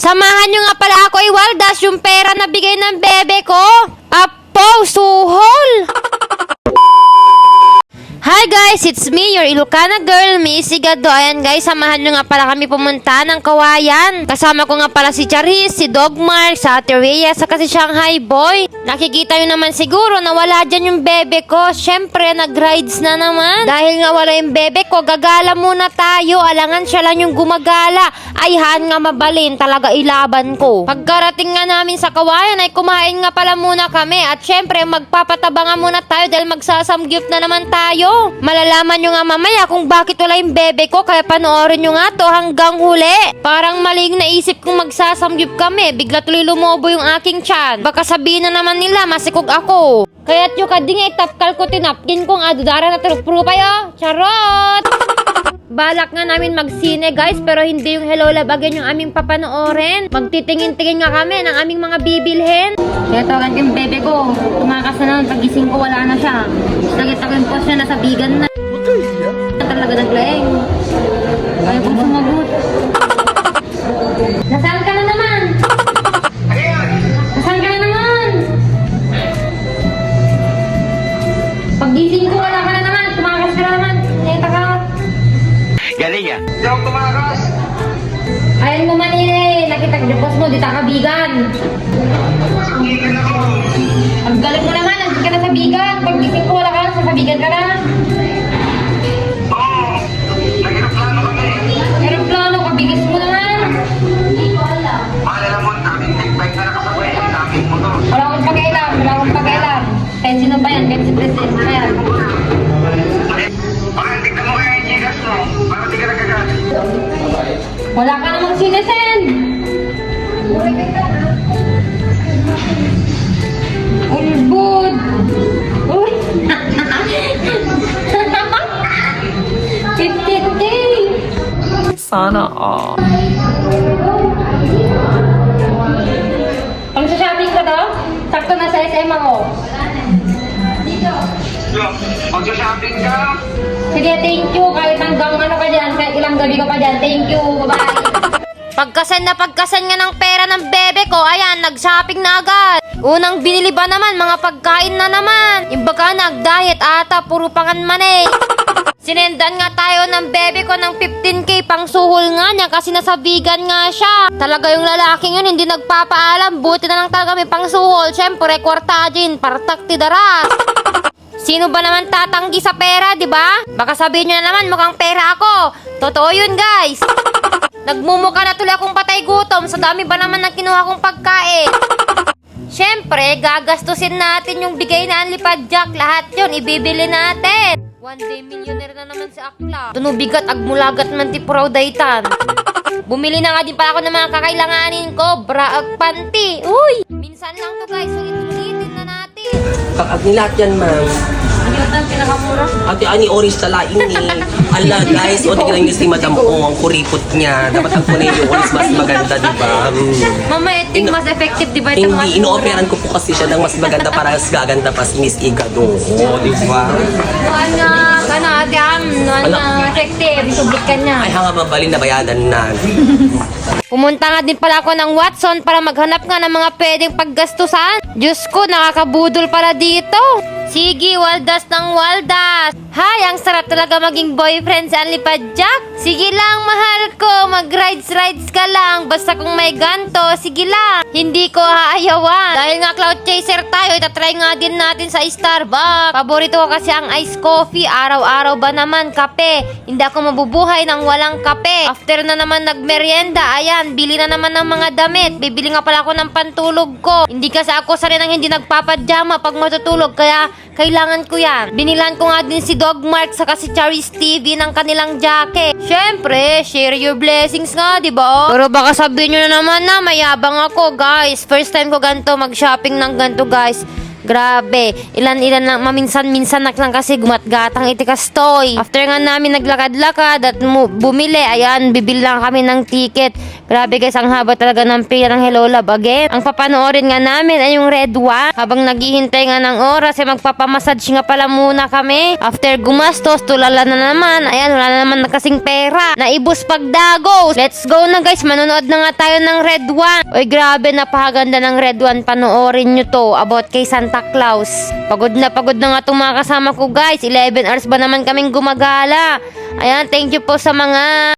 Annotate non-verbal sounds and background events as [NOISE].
Samahan nyo nga pala ako iwaldas yung pera na bigay ng bebe ko. Apo, suhol! Guys, it's me, your Ilocana girl, Missy Gado. Ayan guys, samahan nyo nga pala kami pumunta ng Kawayan. Kasama ko nga pala si Charis, si Dogmark, sa Ate Rhea, saka si Shanghai Boy. Nakikita nyo naman siguro na wala dyan yung bebe ko. Siyempre, nag-rides na naman. Dahil nga wala yung bebe ko, gagala muna tayo. Alangan siya lang yung gumagala. Ay, han nga mabalin, talaga ilaban ko. Pagkarating nga namin sa Kawayan, ay kumain nga pala muna kami. At syempre, magpapataba nga muna tayo dahil magsasamgyup na naman tayo. Malalaman nyo nga mamaya kung bakit wala yung bebe ko, kaya panoorin nyo nga to hanggang huli. Parang maling naisip kong magsasamgyup kami, bigla tuloy lumobo yung aking tiyan. Baka sabihin na naman nila, masikog ako. Kaya't yung kading itapkal ko tinapkin kong adudara na turupro payo. Charot! Balak nga namin magsine guys pero hindi yung Hello Love Again yung aming papanoorin. Magtitingin-tingin nga kami ng aming mga bibilhin. Kaya tawagan ko yung bebe ko. Tumakas na naman pagising ko wala na siya. Yung post niya nasa bigan na. Naglaeng. Ayaw kong sumagot. Nasaan ka na naman? Nasaan ka na naman? Pagising ko wala ka na naman. Tumakas ka na naman. Neta ka. Galing ah. Hindi ako tumakas. Ayaw mo man eh, nakita ko yung post mo, di ta kabigan. Ikan ako. Ang galing mo ka na Wala ka namang sinesend. Ulbud. Uy. 50K. [LAUGHS] Sana all. Pang sa shopping ko to, sakto na sa SM ako. Yo, magsha-shopping ka. Sige, thank gabi ka pa dyan. Thank you. Bye-bye. Pagkasan na pagkasan nga ng pera ng bebe ko, ayan, nag-shopping na agad. Unang binili ba naman, mga pagkain na naman. Imbaga nag-diet ata, puro pangan man eh. Sinendan nga tayo ng bebe ko ng 15k pang suhol nga niya kasi nasa vegan nga siya. Talaga yung lalaking yun hindi nagpapaalam. Buti na lang talaga may pang suhol. Siyempre, kwartajin, partak tidaras. Sino ba naman tatanggi sa pera, di ba? Baka sabihin nyo na naman mukhang pera ako. Totoo yun, guys. Nagmumukha na tuloy akong patay gutom sa dami ba naman ng kinuha kong pagkain. Siyempre, gagastusin natin yung bigay na Anlipad Jack. Lahat yun, ibibili natin. One day millionaire na naman si Akla. Tunubigat, agmulagat man ti Daytan. Bumili na nga din pala ako ng mga kakailanganin ko. Bra ag panty. Uy! Minsan lang to guys, sulit-sulitin na Kakag ni lahat yan, ma'am. Ang pinakamura? Ate, ani orange tala ini. Ala, guys, o tignan niyo si Madam O, ang kuripot niya. Dapat ang kunay yung orange mas maganda, di ba? Mm. Mama, yung Ino- mas effective, di ba? Ito mga Hindi, ino-operan ko po kasi siya ng mas maganda para mas gaganda pa si Miss Igado. Oo, di ba? Ano, ano, ate am, ano, effective, sublik ka niya. Ay, hanga mabalin na bayadan na. Pumunta nga din pala ako ng Watson para maghanap nga ng mga pwedeng paggastusan. Diyos ko, nakakabudol pala dito. Sige, waldas ng waldas. Talaga maging boyfriend si Anlipad Jack. Sige lang, mahal ko. Mag-rides-rides ka lang. Basta kung may ganto, sige lang. Hindi ko haayawan. Dahil nga cloud chaser tayo, itatry nga din natin sa Starbucks. Paborito ko kasi ang iced coffee. Araw-araw ba naman kape? Hindi ako mabubuhay ng walang kape. After na naman nagmerienda, ayan, bili na naman ng mga damit. Bibili nga pala ako ng pantulog ko. Hindi kasi ako sa rin ang hindi nagpapadyama pag matutulog, kaya kailangan ko yan. Binilan ko nga din si Dog Mark saka Charis TV ng kanilang jacket. Syempre, share your blessings nga, di ba? Pero baka sabihin nyo na naman na mayabang ako, guys. First time ko ganito mag-shopping ng ganito, guys. Grabe. Ilan-ilan lang, maminsan-minsan na lang kasi gumatgatang itikastoy. After nga namin naglakad-lakad at bumili, ayan, bibili lang kami ng ticket. Grabe guys, ang haba talaga ng pila ng Hello Love again. Ang papanoorin nga namin ay yung Red One. Habang naghihintay nga ng oras, ay magpapamassage nga pala muna kami. After gumastos, tulala na naman. Ayan, wala na naman na kasing pera. Naibos pagdagos. Let's go na guys, manonood na nga tayo ng Red One. Uy, grabe, napakaganda ng Red One. Panoorin nyo to about kay Santa Claus. Pagod na pagod na nga itong mga kasama ko guys. 11 hours ba naman kaming gumagala. Ayan, thank you po sa mga